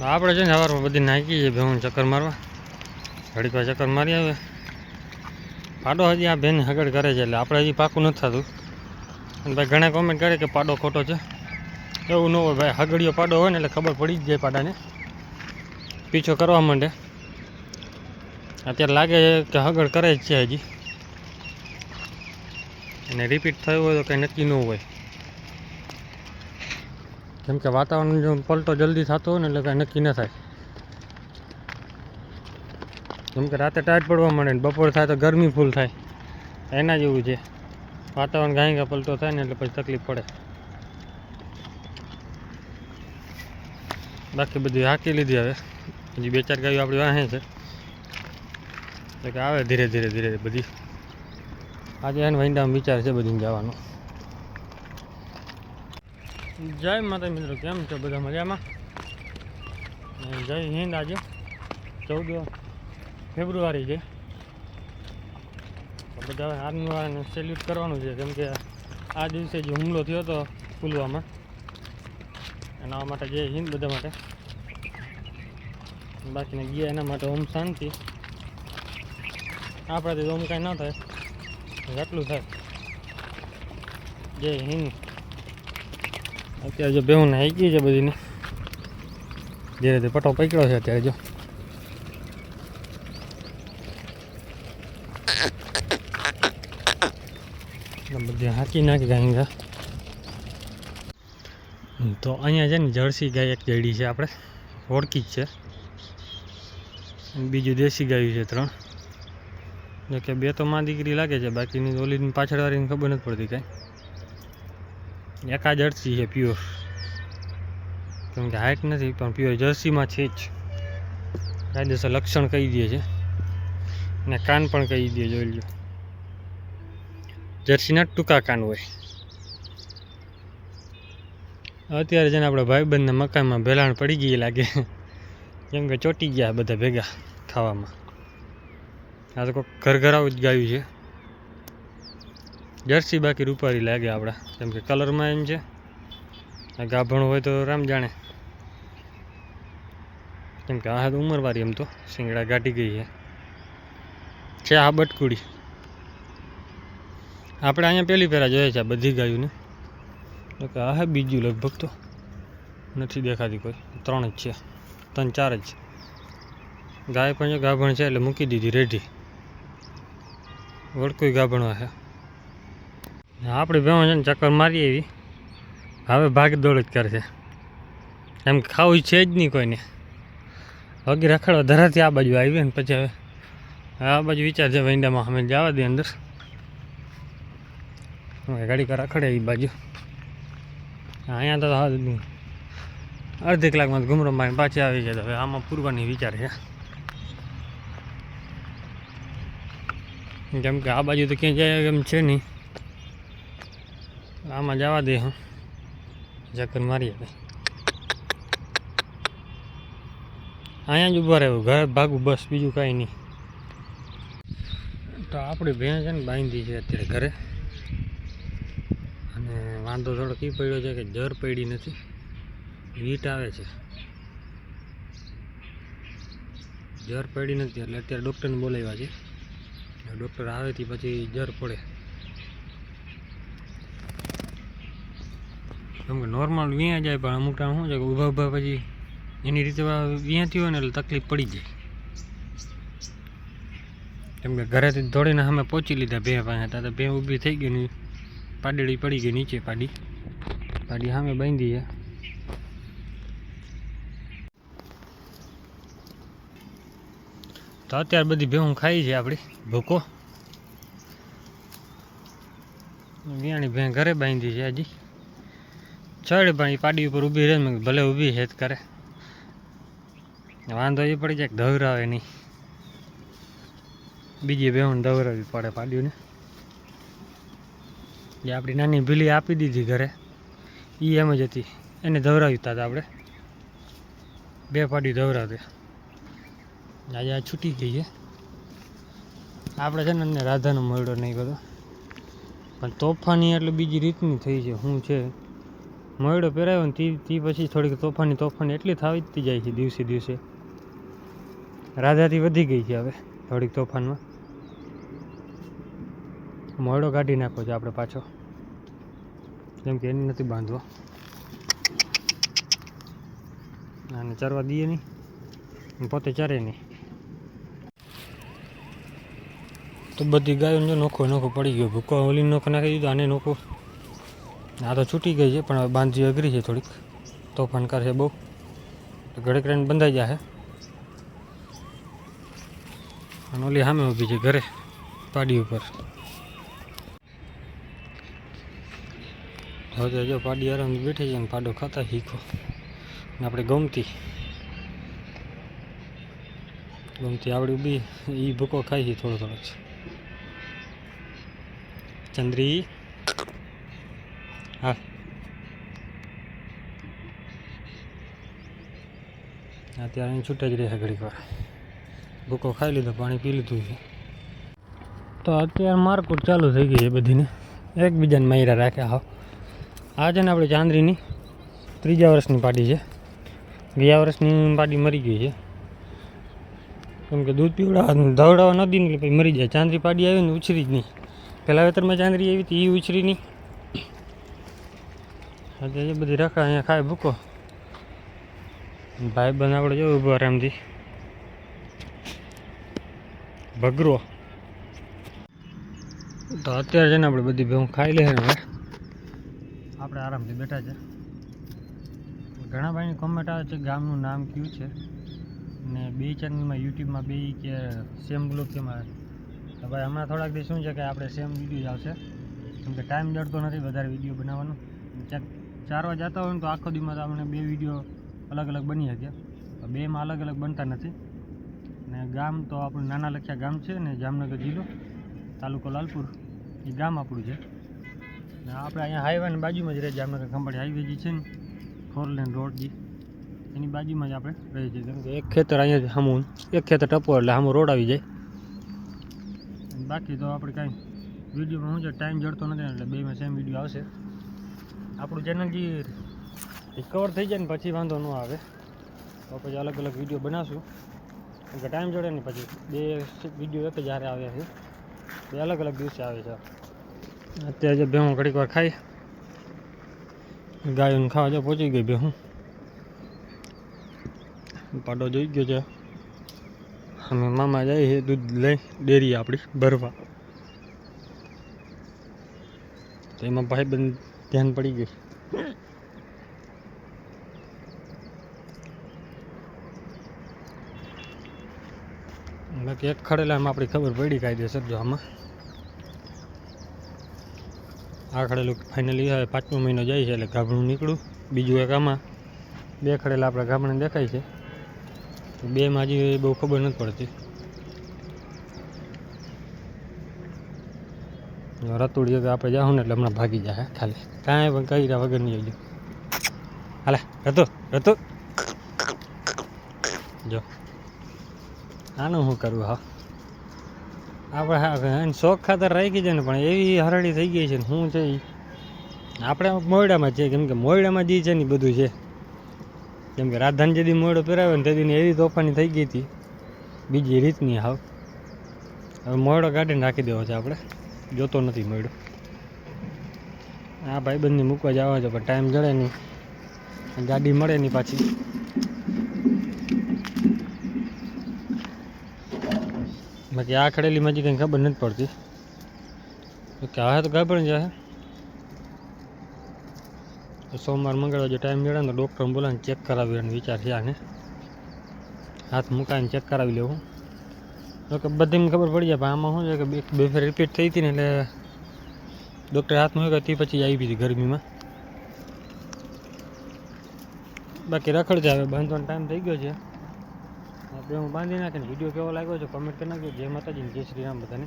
આપણે છે ને સવારમાં બધી નાખી છે ભેહું ચક્કર મારવા. ઘડીક ચક્કર મારી આવે. પાડો હજી આ બેન હગડ કરે છે એટલે આપણે હજી પાકું નથી થતું. અને ભાઈ ઘણા કોમેન્ટ કરે કે પાડો ખોટો છે. એવું ન હોય ભાઈ હગડીયો પાડો હોય ને એટલે ખબર પડી જ જાય પાડાને. પીછો કરવા માંડે. અત્યારે લાગે છે કે હગડ કરે જ છે હજી. અને રિપીટ થયું હોય તો કંઈ નક્કી ન હોય. કેમ કે વાતાવરણ જો પલટો જલ્દી થતો હોય ને એટલે કાંઈ નક્કી ન થાય. કેમ કે રાતે ટાઈટ પડવા માંડે ને બપોર થાય તો ગરમી ફૂલ થાય. એના જેવું છે. વાતાવરણ ગાય ગા પલટો થાય ને એટલે પછી તકલીફ પડે. બાકી બધી હાકી લીધી હવે. હજી બે ચાર ગાયો આપણી વાહે છે. એટલે કે આવે ધીરે ધીરે ધીરે બધી. આજે એને વૈંડામાં વિચાર છે બધું જવાનો. જય માતા મિત્રો, કેમ છો બધા મજામાં? જય હિન્દ આજે, ચૌદ ફેબ્રુઆરી છે. બધા આર્મીવાળાને સેલ્યુટ કરવાનું છે, કેમ કે આ દિવસે જે હુમલો થયો હતો પુલવામાં એના માટે જય હિન્દ બધા માટે. બાકીને ગયા એના માટે ઓમ શાંતિ. આપણાથી ઓમ કાંઈ ન થાય એટલું થાય. જય હિન્દ. અત્યારે જો બેહું નાઈ ગઈ છે બધીને. ધીરે ધીરે પટો પકડ્યો છે અત્યારે જો. બધી હાકી નાખી ગાય તો અહીંયા છે ને જર્સી ગાય એક જડી છે આપણે. ઓળખી જ છે. બીજું દેશી ગાયું છે ત્રણ. જોકે બે તો માં દીકરી લાગે છે, બાકીની ઓલીની પાછળવાળીની ખબર નથી પડતી કાંઈ. એક આ જર્સી છે પ્યોર કેમ કે હાઇટ નથી, પણ પ્યોર જર્સીમાં છે જ. કાયદેસર લક્ષણ કહી દે છે. અને કાન પણ કહી દે જોઈ લો જર્સીના ટૂંકા કાન હોય. અત્યારે જેને આપણે ભાઈબંધના મકાનમાં ભેલાણ પડી ગઈ લાગે. કેમ કે ચોટી ગયા બધા ભેગા ખાવામાં. આ તો કોઈ ઘર ઘરાવું જ ગાયું છે. જર્સી બાકી રૂપારી લાગે આપણા. કેમ કે કલરમાં એમ છે. ગાભણ હોય તો રામ જાણે. કેમ કે આ તો ઉંમરવાળી એમ તો. શિંગડા ગાટી ગઈ છે. છે આ બટકુડી. આપણે અહીંયા પહેલી પહેલાં જોઈએ છે બધી ગાયોને. તો કે આ હે બીજું લગભગ તો. નથી દેખાતી કોઈ. ત્રણ જ છે. ત્રણ ચાર જ. ગાય પણ ગાભણ છે એટલે મૂકી દીધી રેઢી વળકુઈ ગાભણો છે આપણે ભેવા છે ને ચક્કર મારી એવી હવે ભાગદોડ જ કરશે. એમ ખાવું છે જ નહીં કોઈને. વગી રખડવા ધરાથી આ બાજુ આવી ને પછી હવે આ બાજુ વિચાર છે વૈંડામાં અમે જવા દે અંદર. ગાડી કર રખડે એ બાજુ. અહીંયા તો અડધી કલાકમાં ઘૂમરો મારીને પાછી આવી જાય હવે આમાં પૂરવાની વિચાર છે. કેમ કે આ બાજુ તો ક્યાં જાય એમ છે નહીં. આમાં જવા દે, હું. ચક્કર મારી અહીંયા જ ઊભા રહેવું, ઘરે ભાગવું, બસ, બીજું કાંઈ નહીં. તો આપણી ભેણ છે ને બાંધી છે અત્યારે ઘરે. અને વાંધો થોડો કી પડ્યો છે કે જર પડી નથી. વીટ આવે છે. જર પડી નથી એટલે અત્યારે ડૉક્ટરને બોલાવ્યા છે. ડૉક્ટર આવે તે પછી જર પડે. કેમ કે નોર્મલ વ્યાં જાય પણ અમુક ટાઈમ શું છે કે ઊભા ઊભા પછી એની રીતે વ્યાંથી હોય ને એટલે તકલીફ પડી જાય. કેમ ઘરેથી દોડીને અમે પહોંચી લીધા બે પાસે તો બે ઊભી થઈ ગઈ ને પાડેડી પડી ગઈ નીચે પાડી. પાડી સામે બાંધી છે તો અત્યારે બધી ભેહું ખાઈ છે આપણી ભૂકો. વ્યાણી ભેં ઘરે બાંધી છે હજી. ચડ એ પાડી ઉપર ઊભી રહે ભલે ઊભી હેત કરે. વાંધો એ પડી જાય કે ધવરાવે નહીં. બીજી બેહું દવરાવી પડે પાડ્યુંને જે આપણી નાની ભીલી આપી દીધી ઘરે. એ એમ જ હતી. એને ધવરાવી હતા આપણે. બે પાડ્યું ધવરાવતે આજે આ છૂટી ગઈ છે આપણે છે ને રાધાનો મળ્યો નહીં બધો. પણ તોફાની એટલે બીજી રીતની થઈ છે. શું છે? મોયડો પહેરાવ્યો ને તી પછી થોડીક તોફાની તોફાની એટલી થાવીતી જાય છે દિવસે દિવસે. રાધાથી વધી ગઈ છે હવે થોડીક તોફાનમાં. મોયડો કાઢી નાખો છે આપણે પાછો. કેમ કે એની નથી બાંધવો. આને ચરવા દઈએ નહીં. પોતે ચરે નહીં. તો બધી ગાયો જો નોખો નોખો પડી ગયો. ભૂકો ઓલી નોખો નાખી દીધો, આને નોખો. આ તો છૂટી ગઈ છે, પણ હવે બાંધી અઘરી છે થોડીક. તોફાન કરશે બહુ. ઘડેક રહીને બંધાઈ જશે. અને ઓલી સામે ઊભી છે ઘરે, પાડી ઉપર. હવે જો પાડી આરામથી બેઠી છે ને પાડો ખાતા શીખો. ને આપણે ગમતી. ગમતી આવડી ઊભી એ ભૂકો ખાઈ છે થોડો થોડો ચંદ્રી. હા. અત્યારે અહીં છૂટા જ રહ્યા ઘડીક વાર. ભૂકો ખાઈ લીધો, પાણી પી લીધું છે. તો અત્યારે મારકુટ ચાલુ થઈ ગઈ છે બધીને. એકબીજાને માયરા રાખ્યા હાવ આ છે ને આપણે ચાંદરીની ત્રીજા વર્ષની પાડી છે. ગયા વર્ષની પાડી મરી ગઈ છે. કેમ કે દૂધ પીવડાવવાનું, ધવડાવવા ન દીને પછી મરી જાય. ચાંદરી પાડી આવી ને ઉછરી જ નહીં. પહેલાં વેતરમાં ચાંદરી આવી હતી એ ઉછરી નહીં. અત્યારે એ બધી રખા અહીંયા ખાય ભૂકો. ભાઈ બંધ આપણે જોયું ઊભો આરામથી ભગરો. તો અત્યારે છે ને આપણે બધી ભેગું ખાઈ લઈએ હવે. આપણે આરામથી બેઠા છે. ઘણા ભાઈની કોમેન્ટ આવે છે ગામનું નામ કયું છે? ને બે ચેનલમાં યુટ્યુબમાં બે કે સેમ બ્લોગ કેમાં તો ભાઈ હમણાં થોડાક દિવસ શું છે કે આપણે સેમ વીડિયો આવશે. કેમ કે ટાઈમ જડતો નથી વધારે વીડિયો બનાવવાનો. ક્યાંક ચારવા જતા હોય ને તો આખો દીમાં આપણે બે વીડિયો અલગ અલગ બની શક્યા બેમાં અલગ અલગ બનતા નથી. ને ગામ તો આપણું નાના લખ્યા ગામ છે ને જામનગર જિલ્લો, તાલુકો લાલપુર. એ ગામ આપણું છે. ને આપણે અહીંયા હાઈવેની બાજુમાં જ રહે, જામનગર ખંભાળી હાઈવે જે છે ને ફોર લેન રોડ જે. એની બાજુમાં જ આપણે રહીએ છીએ. કેમ કે એક ખેતર અહીંયા સામું એક ખેતર ટપો એટલે સામું રોડ આવી જાય. બાકી તો આપણે કાંઈ વિડીયોમાં હું છે ટાઈમ જડતો નથી એટલે બેમાં સેમ વીડિયો આવશે. આપણું ચેનલ જે રિકવર થઈ જાય ને પછી વાંધો ન આવે. તો પછી અલગ અલગ વીડિયો બનાવશું કેમ કે ટાઈમ જોડે ને પછી બે વીડિયો એક જ હારે આવ્યા છે. બે અલગ અલગ દિવસે આવે છે. અત્યારે જે ભેહું ઘડીક વાર ખાઈ ગાયોને ખાવા જો પહોંચી ગઈ ભેહું. પાડો જોઈ ગયો છે. અમે મામા જાય છે દૂધ લઈ, ડેરી આપણી, ભરવા. તો એમાં ભાઈ બંધ ધ્યાન પડી ગઈ બાકી એક ખડેલામાં આપણી ખબર પડી કાયદેસર જો આમાં. આ ખડેલું ફાઇનલી હવે પાંચમો મહિનો જાય છે એટલે ગાભણું નીકળું. બીજું એક આમાં બે ખડેલા આપણા ગામડે દેખાય છે. બેમાં હજી બહુ ખબર નથી પડતી. રતુડી તો આપણે જાઉં ને એટલે હમણાં ભાગી જાય ખાલી. કાંઈ પણ કર્યા વગર નહીં આવજો. હાલે, રતુ રતુ. જો. આનું શું કરવું હા? આપણે હા શોખ ખાતર રાખી છે ને, પણ એવી હરડી થઈ ગઈ છે ને શું છે એ આપણે મોયડામાં છે, કેમ કે મોયડામાં જે છે ને બધું છે. કેમ કે રાધાન જે દી મોયડો પહેરાવ્યો ને તે દીની એવી તોફાની થઈ ગઈ હતી. બીજી રીતની હાવ. હવે મોયડો કાઢીને રાખી દેવો છે આપણે. જોતો નથી મળ્યો. આ ભાઈબંધને મૂકવા જવા છે, પણ ટાઈમ જડે નહીં. ગાડી મળે નહીં પાછી. બાકી આ ખડેલી મજી કંઈ ખબર નથી પડતી. કે હવે તો ખબર જાય તો સોમવાર, મંગળવાર જો ટાઈમ મળે ને તો ડૉક્ટર બોલાવીને ચેક કરાવી વિચાર છે આને. હાથ મુકાઈને ચેક કરાવી લેવું. તો કે બધીને ખબર પડી જાય, પણ આમાં શું છે કે બે ફેર રિપીટ થઈ હતી ને એટલે ડૉક્ટર હાથમાં હોય તે પછી આવી હતી ગરમીમાં. બાકી રખડ હવે, બાંધવાનો ટાઈમ થઈ ગયો છે. આપણે હું બાંધી નાખીને વીડિયો કેવો લાગ્યો છે કમેન્ટ કરી નાખજો. જય માતાજી જય શ્રી રામ બધાને.